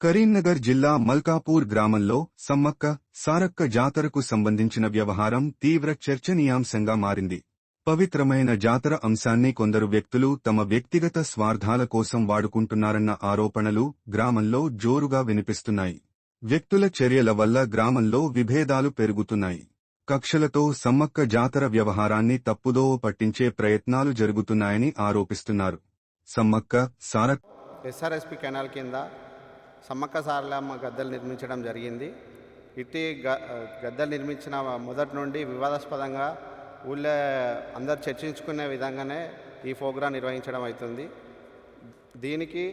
కరీంనగర్ జిల్లా మల్కాపూర్ గ్రామంలో సమ్మక్క సారక్క జాతరకు సంబంధించిన వ్యవహారం తీవ్ర చర్చనీయాంశంగా మారింది. పవిత్రమైన జాతర అంశాన్ని కొందరు వ్యక్తులు తమ వ్యక్తిగత స్వార్థాల కోసం వాడుకుంటున్నారన్న ఆరోపణలు గ్రామంలో జోరుగా వినిపిస్తున్నాయి. వ్యక్తుల చర్యల వల్ల గ్రామంలో విభేదాలు పెరుగుతున్నాయి. కక్షలతో సమ్మక్క జాతర వ్యవహారాన్ని తప్పుదోవ పట్టించే ప్రయత్నాలు జరుగుతున్నాయని ఆరోపిస్తున్నారు. సమ్మక్క సారక్ ఎస్ఆర్ఎస్పి కెనాల్ కింద సమ్మక్క సారలమ్మ గద్దలు నిర్మించడం జరిగింది. ఇట్టి గ గద్దలు నిర్మించిన మొదటి నుండి వివాదాస్పదంగా ఊళ్ళో అందరు చర్చించుకునే విధంగానే ఈ ప్రోగ్రాం నిర్వహించడం అవుతుంది. దీనికి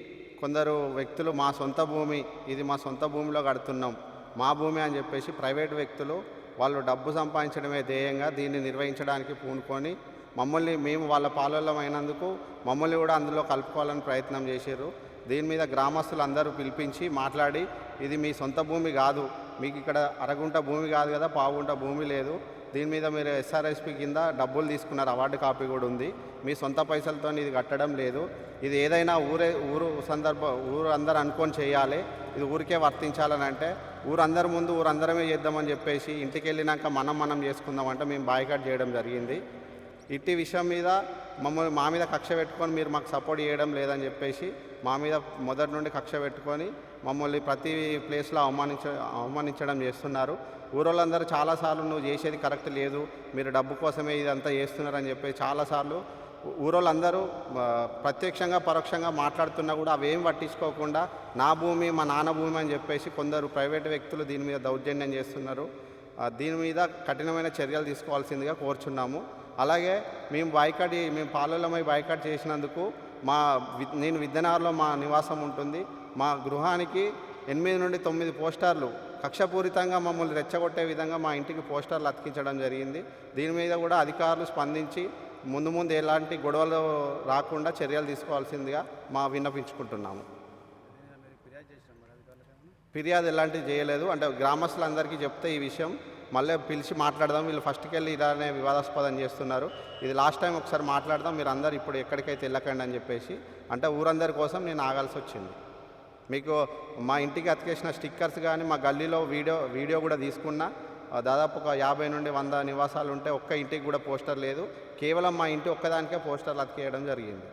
కొందరు వ్యక్తులు మా సొంత భూమి ఇది మా సొంత భూమిలో కడుతున్నాం మా భూమి అని చెప్పేసి ప్రైవేట్ వ్యక్తులు వాళ్ళు డబ్బు సంపాదించడమే ధ్యేయంగా దీన్ని నిర్వహించడానికి పూనుకొని మమ్మల్ని మేము వాళ్ళ పాలల్లో అయినందుకు మమ్మల్ని కూడా అందులో కలుపుకోవాలని ప్రయత్నం చేశారు దీని మీద గ్రామస్తులు అందరూ పిలిపించి మాట్లాడి ఇది మీ సొంత భూమి కాదు మీకు ఇక్కడ అరగుంట భూమి కాదు కదా పావుగుంట భూమి లేదు దీని మీద మీరు ఎస్ఆర్ఎస్పి కింద డబ్బులు తీసుకున్నారు అవార్డు కాపీ కూడా ఉంది మీ సొంత పైసలతో ఇది కట్టడం లేదు ఇది ఏదైనా ఊరే ఊరు సందర్భ ఊరు అందరు అనుకొని చేయాలి ఇది ఊరికే వర్తించాలని అంటే ఊరందరి ముందు ఊరందరమే చేద్దామని చెప్పేసి ఇంటికి వెళ్ళినాక మనం మనం చేసుకుందామంటే మేము బాయ్కట్ చేయడం జరిగింది. ఇట్టి విషయం మీద మమ్మల్ని మా మీద కక్ష పెట్టుకొని మీరు మాకు సపోర్ట్ చేయడం లేదని చెప్పేసి మా మీద మొదటి నుండి కక్ష పెట్టుకొని మమ్మల్ని ప్రతి ప్లేస్లో అవమానించ అవమానించడం చేస్తున్నారు. ఊరోళ్ళందరూ చాలాసార్లు నువ్వు చేసేది కరెక్ట్ లేదు మీరు డబ్బు కోసమే ఇదంతా చేస్తున్నారని చెప్పి చాలాసార్లు ఊరోళ్ళందరూ ప్రత్యక్షంగా పరోక్షంగా మాట్లాడుతున్నా కూడా అవేం పట్టించుకోకుండా నా భూమి మా నాన్న భూమి అని చెప్పేసి కొందరు ప్రైవేట్ వ్యక్తులు దీని మీద దౌర్జన్యం చేస్తున్నారు. దీని మీద కఠినమైన చర్యలు తీసుకోవాల్సిందిగా కోరుచున్నాము. అలాగే మేము బాయ్కాట్ మేము పాలలమై బాయ్కాట్ చేసినందుకు మా వి- నేను విద్యనగర్లో మా నివాసం ఉంటుంది. మా గృహానికి ఎనిమిది నుండి తొమ్మిది పోస్టర్లు కక్షపూరితంగా మమ్మల్ని రెచ్చగొట్టే విధంగా మా ఇంటికి పోస్టర్లు అతికించడం జరిగింది. దీని మీద కూడా అధికారులు స్పందించి ముందు ముందు ఎలాంటి గొడవలు రాకుండా చర్యలు తీసుకోవాల్సిందిగా మా విన్నపించుకుంటున్నాము. ఫిర్యాదు ఎలాంటివి చేయలేదు. అంటే గ్రామస్తులందరికీ చెప్తే ఈ విషయం. మళ్ళీ పిలిచి మాట్లాడదాం. వీళ్ళు ఫస్ట్కి వెళ్ళి ఇలానే వివాదాస్పదం చేస్తున్నారు. ఇది లాస్ట్ టైం ఒకసారి మాట్లాడదాం. మీరు అందరు ఇప్పుడు ఎక్కడికైతే వెళ్ళకండి అని చెప్పేసి. అంటే ఊరందరి కోసం నేను ఆగాల్సి వచ్చింది. మీకు మా ఇంటికి అతికేసిన స్టిక్కర్స్ కానీ మా గల్లీలో వీడియో వీడియో కూడా తీసుకున్నా. దాదాపు ఒక యాభై నుండి వంద నివాసాలు ఉంటే ఒక్క ఇంటికి కూడా పోస్టర్ లేదు. కేవలం మా ఇంటి ఒక్కదానికే పోస్టర్లు అతికేయడం జరిగింది.